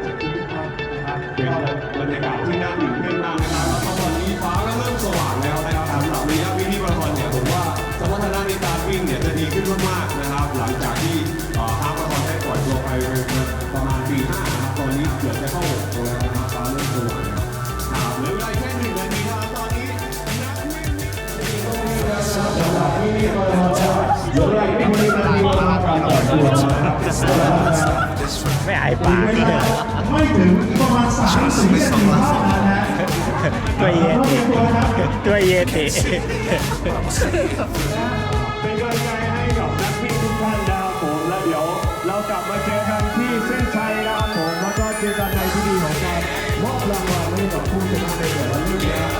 เจ็บทุกท่านนะครับเป็นบรรยากาศที่น่าตื่นเต้นมากนะครับแล้วก็ตอนนี้ฟ้าก็เริ่มสว่างแล้วนะครับสำหรับระยะวิ่งที่มาราธอนเนี่ยผมว่าสมรรถนะในการวิ่งเนี่ยจะดีขึ้นมากๆนะครับ หลังจากที่ฮาล์ฟมาราธอนได้ปล่อยตัวไปประมาณปีห้านะครับตอนนี้เกือบจะเข้าหกตัวแล้วนะครับฟ้าเริ่มสว่างแล้วครับเหลือเวลาแค่หนึ่งนาทีเท่านั้นตอนนี้นักวิ่งเหลือเวลาอีกไม่กี่นาทีนะครับการต่อนะครับ ไม่อายปากเลยไม่ถึงประมาณสามสี่นาทีนะตัวเยติตัวเยติเป็นกำลังใจให้กับนักวิ่งทุกท่านนะครับผมและเดี๋ยวเรากลับมาเจอกันที่เส้นชัยนะครับผมแล้วก็เจอกันในพิธีของการมอบรางวัลให้กับผู้ชนะในแต่ละรุ่นนะครับ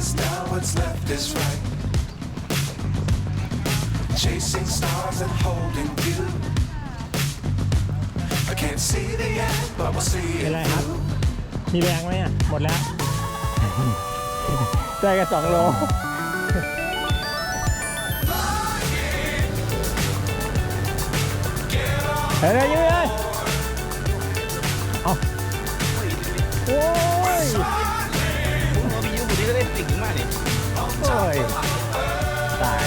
is down, what's left is right. Chasing stars and holding you. I can't see the end, but we'll see เป็น it ไรครับ through. มีแรงไหมอะ หมดแล้ว ได้กันสองโล เฮ้ยยืนเลยเอาโอ้ย โอ้ยตาย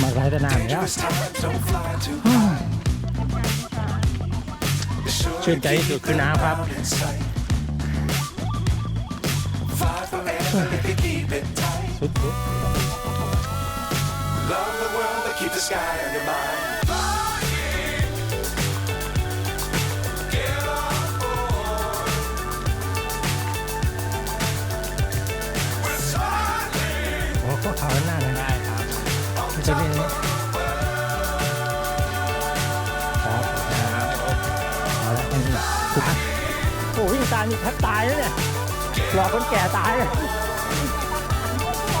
มาไกลแต่นานแล้ว Dangerous times don't fly too high. Sure ชื่นใจที่สุดคือน้ำครับ in sight. Fly forever if you keep it tight. สุด Love the world and keep the sky on your mind. ไม่ใช่เรื่องนี้ครับครับเอาละแค่นี้แหละคือพักโอ้วิ่งตามนี่แทบตายแล้วเนี่ย หลอกคนแก่ตายเลย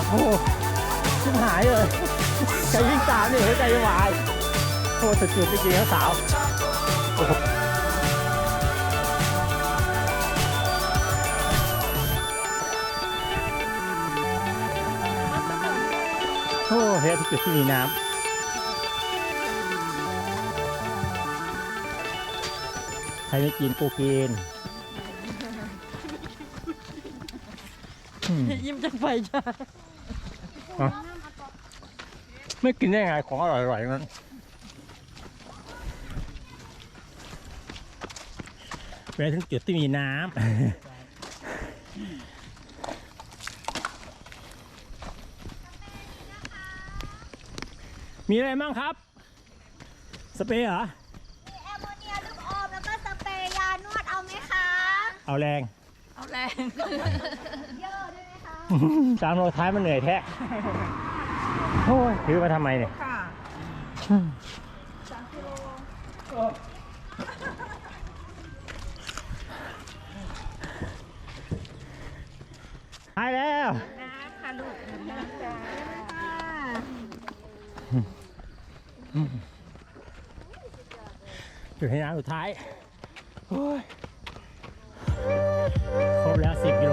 โอ้ชิบหายเลยใครวิ่งตามเนี่ยหัวใจจะวายโอ้สุดๆจริงๆครับสาวโอ้โห อ้เฮ้ยทุกจุดที่มีน้ำใครไม่กินกูกิน ยิ้มจากไฟจ้าไม่กินได้ไงของอร่อยๆนั้นไปถึงจุดที่มีน้ำ มีมีอะไรบ้างครับ สเปรย์เหรอ มีแอมโมเนียลูกอมแล้วก็สเปรย์ยานวดเอาไหมคะ เอาแรง เอาแรง เยอะด้วยไหมคะตามโลท้ายมันเหนื่อยแท้โอ้ยถือมาทำไมเนี่ยค่ะหายแล้ว น้ำค่ะลูกน้ำจ้า อยู่ในน้ำสุดท้ายครบแล้วสิบกิโล